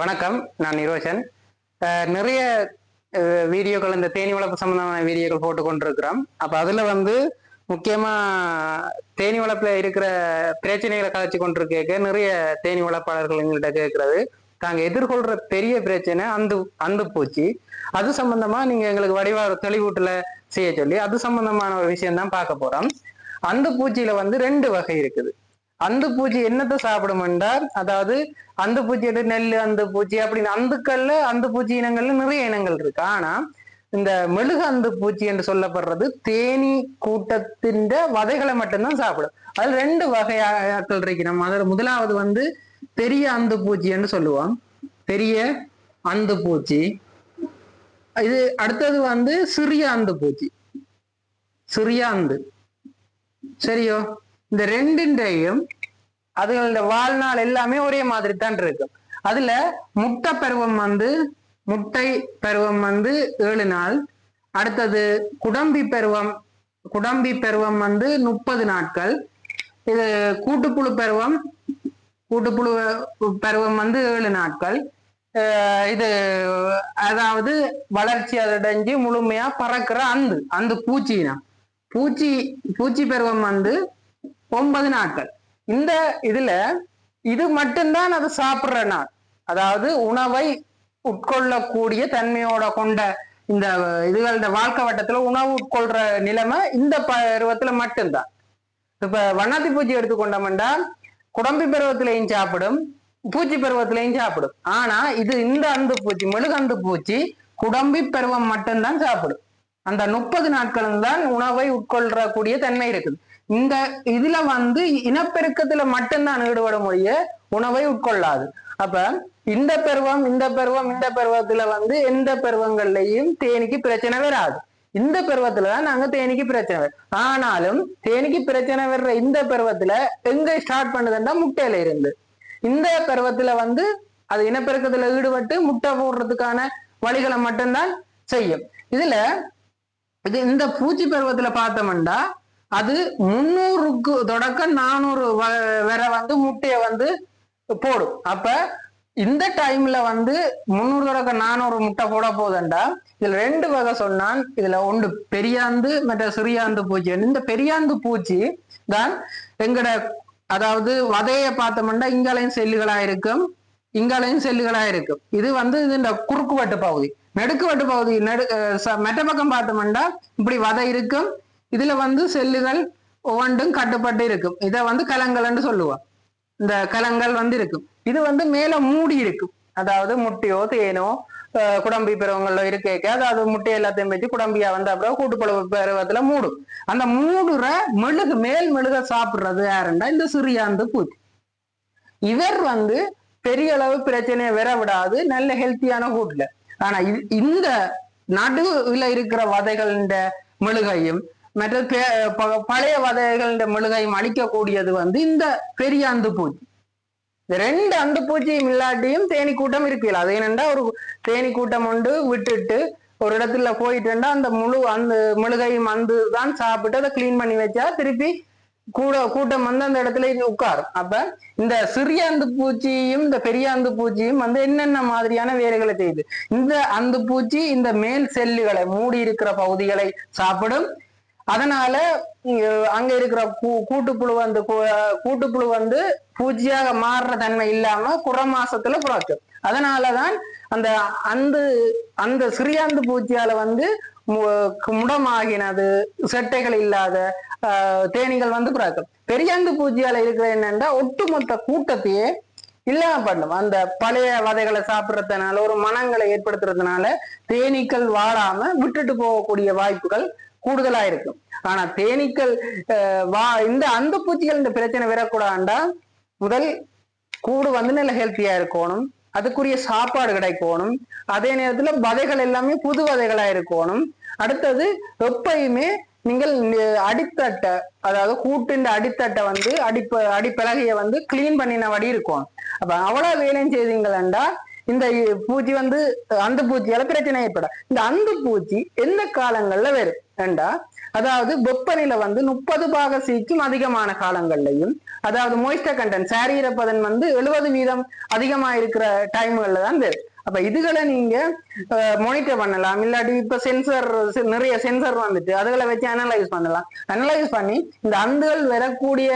வணக்கம் நான் நிரோஷன். நிறைய வீடியோக்கள் இந்த தேனி வளர்ப்பு சம்பந்தமான வீடியோக்கள் போட்டு கொண்டிருக்கிறோம் அப்போ அதில் வந்து முக்கியமா தேனி வளர்ப்பில் இருக்கிற பிரச்சனைகளை கதைச்சு கொண்டிருக்க நிறைய தேனி வளர்ப்பாளர்கள் எங்கள்கிட்ட கேட்கறது. தாங்க எதிர்கொள்கிற பெரிய பிரச்சனை அந்த அந்த பூச்சி. அது சம்பந்தமாக நீங்கள் எங்களுக்கு வடிவா தெளிவூட்டில் செய்ய சொல்லி அது சம்பந்தமான ஒரு விஷயம் தான் பார்க்க போகிறோம் அந்த பூச்சியில வந்து ரெண்டு வகை இருக்குது. அந்த பூச்சி என்னத்தை என்றால் அதாவது அந்த பூச்சி நெல் அந்த பூச்சி அப்படின்னு அந்துக்கள்ல அந்த பூச்சி இனங்கள்ல நிறைய இனங்கள் இருக்கு. ஆனா இந்த மெழுகு அந்த பூச்சி என்று சொல்லப்படுறது தேனி கூட்டத்தின் வதைகளை மட்டும்தான் சாப்பிடும். அது ரெண்டு வகையாக்கள் இருக்கு நம்ம அதில் முதலாவது வந்து பெரிய அந்து பூச்சி என்று சொல்லுவோம். பெரிய அந்து பூச்சி. இது அடுத்தது வந்து சிறிய அந்து பூச்சி. சிறிய அந்து. சரியோ? இந்த ரெண்டுண்டையும் அதுகளோட வாழ்நாள் எல்லாமே ஒரே மாதிரி தான் இருக்கும் அதுல முட்டை பருவம் வந்து முட்டை பருவம் வந்து ஏழு நாள். அடுத்தது குடம்பி பருவம் குடம்பி பருவம் வந்து முப்பது நாட்கள். இது கூட்டுப்புழு பருவம் கூட்டுப்புழு பருவம் வந்து ஏழு நாட்கள். இது அதாவது வளர்ச்சி அடைஞ்சு முழுமையா பறக்கிற அந்து அந்த பூச்சினா. பூச்சி பூச்சி பருவம் வந்து ஒன்பது நாட்கள். இந்த இதுல இது மட்டும்தான் அது சாப்பிடுற நாள். அதாவது உணவை உட்கொள்ளக்கூடிய தன்மையோட கொண்ட இந்த இதுகள் இந்த வாழ்க்கை வட்டத்துல உணவு உட்கொள்ற நிலைமை இந்த பருவத்துல மட்டும்தான். இப்ப வண்ணாத்தி பூச்சி எடுத்துக்கொண்டோம்னா குடம்பி பருவத்திலையும் சாப்பிடும் பூச்சி பருவத்திலையும் சாப்பிடும். ஆனா இது இந்த அந்து பூச்சி மெழுகந்து பூச்சி குடம்பி பருவம் மட்டும்தான் சாப்பிடும். அந்த முப்பது நாட்களும் தான் உணவை உட்கொள்ளக்கூடிய தன்மை இருக்குது. இந்த இதுல வந்து இனப்பெருக்கத்துல மட்டும்தான் ஈடுபட முடிய உணவை உட்கொள்ளாது. அப்ப இந்த பருவம் இந்த பருவம் இந்த பருவத்துல வந்து எந்த பருவங்கள்லயும் தேனிக்கு பிரச்சனை வராது. இந்த பருவத்துலதான் நாங்க தேனிக்கு பிரச்சனை வரும் ஆனாலும் தேனிக்கு பிரச்சனை வர்ற இந்த பருவத்துல எங்க ஸ்டார்ட் பண்ணுதுன்னா முட்டையில இருந்து. இந்த பருவத்துல வந்து அது இனப்பெருக்கத்துல ஈடுபட்டு முட்டை போடுறதுக்கான வழிகளை மட்டும்தான் செய்யும். இதுல இது இந்த பூச்சி பருவத்துல பார்த்தோம்னா அது முன்னூறுக்கு தொடக்க நானூறு வரை வந்து முட்டையை வந்து போடும். அப்ப இந்த டைம்ல வந்து முந்நூறு தொடக்க நானூறு முட்டை போட போதண்டா. இதுல ரெண்டு வகை சொன்னான். இதுல ஒன்று பெரியாந்து மற்ற சிறியாந்து பூச்சி. இந்த பெரியாந்து பூச்சி தான் எங்கட அதாவது வதையை பார்த்தோம்னா இங்காலையும் செல்லுகளா இருக்கும் இங்காலையும் செல்லுகளா இருக்கும் இது வந்து இது இந்த குறுக்கு வட்டு பகுதி. நெடுக்கு வட்டு பகுதி நெடு ச- மெட்ட பக்கம் பார்த்தோம்னா இப்படி வதை இருக்கும். இதுல வந்து செல்லுகள் ஒவ்வொன்றும் கட்டுப்பட்டு இருக்கும். இதை வந்து கலங்கள்னு சொல்லுவோம். இந்த கலங்கள் வந்து இருக்கும். இது வந்து மேல மூடி இருக்கும். அதாவது முட்டையோ தேனோ அஹ் குடம்பி பருவங்களோ இருக்க அதாவது முட்டை எல்லாத்தையும் வச்சு குடம்பியா வந்து அப்புறம் கூட்டுப்பழு பருவத்துல மூடும். அந்த மூடுற மெழுகு மேல் மெழுக சாப்பிடுறது யாருன்னா இந்த சிறியாந்து பூச்சி இவர் வந்து பெரிய அளவு பிரச்சனையை வர விடாது. நல்ல ஹெல்த்தியான கூட்டுல ஆனா இ- இந்த நடுவுல இருக்கிற வதைகளின் மெழுகையும் மற்ற பழைய வதைகளின் மெழுகையும் அழிக்கக்கூடியது வந்து இந்த பெரிய அந்து பூச்சி. இந்த ரெண்டு அந்து பூச்சியும் இல்லாட்டியும் தேனி கூட்டம் இருக்கலாம் அது என்னென்னா ஒரு தேனி கூட்டம் உண்டு விட்டுட்டு ஒரு இடத்துல போயிட்டுண்டா அந்த முழு அந்த மெழுகையும் அந்து தான் சாப்பிட்டு அதை கிளீன் பண்ணி வச்சா திருப்பி கூட கூட்டம் வந்து அந்த இடத்துல இது உட்காரும் அப்ப இந்த சிறிய அந்து பூச்சியும் இந்த பெரிய அந்து பூச்சியும் வந்து என்னென்ன மாதிரியான வேலைகளை செய்யுது? இந்த அந்து பூச்சி இந்த மேல் செல்லுகளை மூடி இருக்கிற பகுதிகளை சாப்பிடும். அதனால அங்க இருக்கிற கூ கூட்டுப்புழு வந்து கூட்டுப்புழு வந்து பூச்சியாக மாறுற தன்மை இல்லாம குற மாசத்துல புறக்கும் அதனாலதான் அந்த அந்த அந்த சிறியாந்து பூச்சியால வந்து முடமாகினது செட்டைகள் இல்லாத தேனிகள் வந்து பிறக்கும். பெரியாந்து பூச்சியால இருக்கிற என்னன்னா ஒட்டுமொத்த கூட்டத்தையே இல்லாம பண்ணும். அந்த பழைய வதைகளை சாப்பிடுறதுனால ஒரு மனங்களை ஏற்படுத்துறதுனால தேனீக்கள் வாழாம விட்டுட்டு போகக்கூடிய வாய்ப்புகள் கூடுதலா இருக்கும். ஆனா தேனீக்கள் வா இந்த அந்த பூச்சிகள் இந்த பிரச்சனை வரக்கூடாண்டா முதல் கூடு வந்து நல்ல ஹெல்த்தியா இருக்கணும். அதுக்குரிய சாப்பாடு கிடைக்கணும். அதே நேரத்துல வதைகள் எல்லாமே புது வதைகளா இருக்கணும். அடுத்தது எப்பயுமே நீங்கள் அடித்தட்டை அதாவது கூட்டின் அடித்தட்டை வந்து அடிப்ப அடிப்பலகைய வந்து கிளீன் பண்ணின வடி இருக்கும். அப்ப அவ்வளவு வேலையும் செய்தீங்களா இந்த பூச்சி வந்து அந்த பூச்சியால பிரச்சனை ஏற்பட இந்த அந்த பூச்சி எந்த காலங்கள்ல வரும் ஏண்டா அதாவது வெப்பநிலை வந்து முப்பது பாக சீக்கும் அதிகமான காலங்கள்லையும் அதாவது மொய்ஸ்டர் கண்டென்ட் சாரீரப்பதன் வந்து எழுபது வீதம் அதிகமா இருக்கிற டைம்கள்ல தான் வரும். அப்ப இதுகளை நீங்க மானிட்டர் பண்ணலாம். இல்லாட்டி இப்ப சென்சர் நிறைய சென்சர் வந்துட்டு அதுகளை வச்சு அனலைஸ் பண்ணலாம். அனலைஸ் பண்ணி இந்த அந்துகள் வரக்கூடிய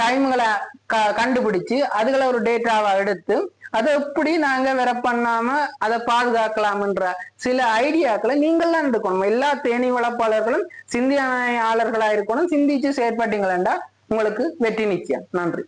டைம்களை க கண்டுபிடிச்சு அதுகளை ஒரு டேட்டாவை எடுத்து அதை எப்படி நாங்க வேற பண்ணாம அதை பாதுகாக்கலாம்ன்ற சில ஐடியாக்களை நீங்கள்லாம் எடுக்கணும். எல்லா தேனி வளர்ப்பாளர்களும் சிந்தியாளர்களா இருக்கணும். சிந்திச்சு செயற்பட்டீங்களா உங்களுக்கு வெற்றி நிச்சயம். நன்றி.